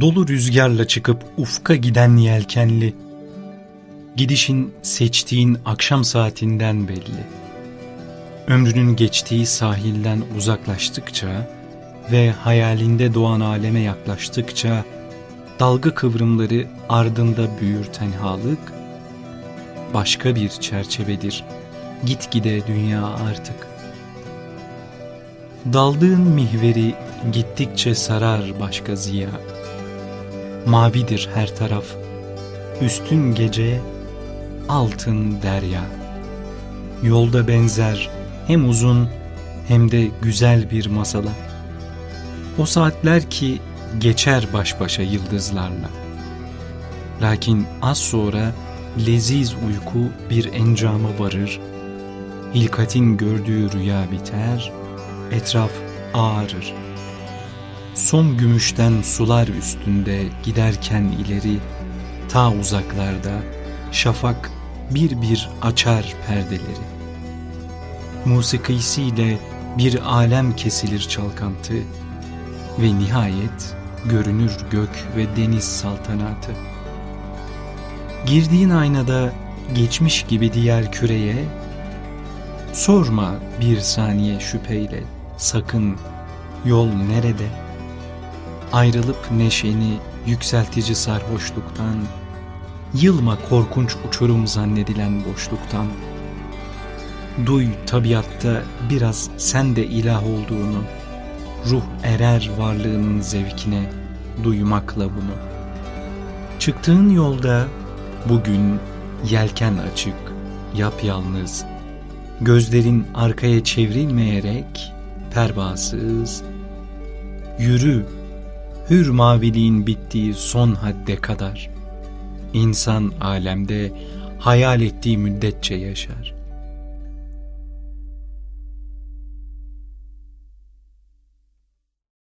Dolu rüzgarla çıkıp ufka giden yelkenli. Gidişin seçtiğin akşam saatinden belli. Ömrünün geçtiği sahilden uzaklaştıkça ve hayalinde doğan aleme yaklaştıkça dalga kıvrımları ardında büyür tenhalık, başka bir çerçevedir gitgide dünya artık. Daldığın mihveri gittikçe sarar başka ziya. Mavidir her taraf, üstün gece, altın derya. Yolda benzer hem uzun hem de güzel bir masala. O saatler ki geçer baş başa yıldızlarla. Lakin az sonra leziz uyku bir encama varır, hilkatin gördüğü rüya biter, etraf ağarır. Son gümüşten sular üstünde giderken ileri, ta uzaklarda şafak bir bir açar perdeleri. Musikisiyle bir alem kesilir çalkantı ve nihayet görünür gök ve deniz saltanatı. Girdiğin aynada geçmiş gibi diğer küreye, sorma bir saniye şüpheyle sakın yol nerede? Ayrılıp neşeni yükseltici sarhoşluktan, yılma korkunç uçurum zannedilen boşluktan. Duy tabiatta biraz sen de ilah olduğunu, ruh erer varlığının zevkine duymakla bunu. Çıktığın yolda bugün yelken açık, yapyalnız, gözlerin arkaya çevrilmeyerek pervasız, yürü hür maviliğin bittiği son hadde kadar. İnsan alemde hayal ettiği müddetçe yaşar.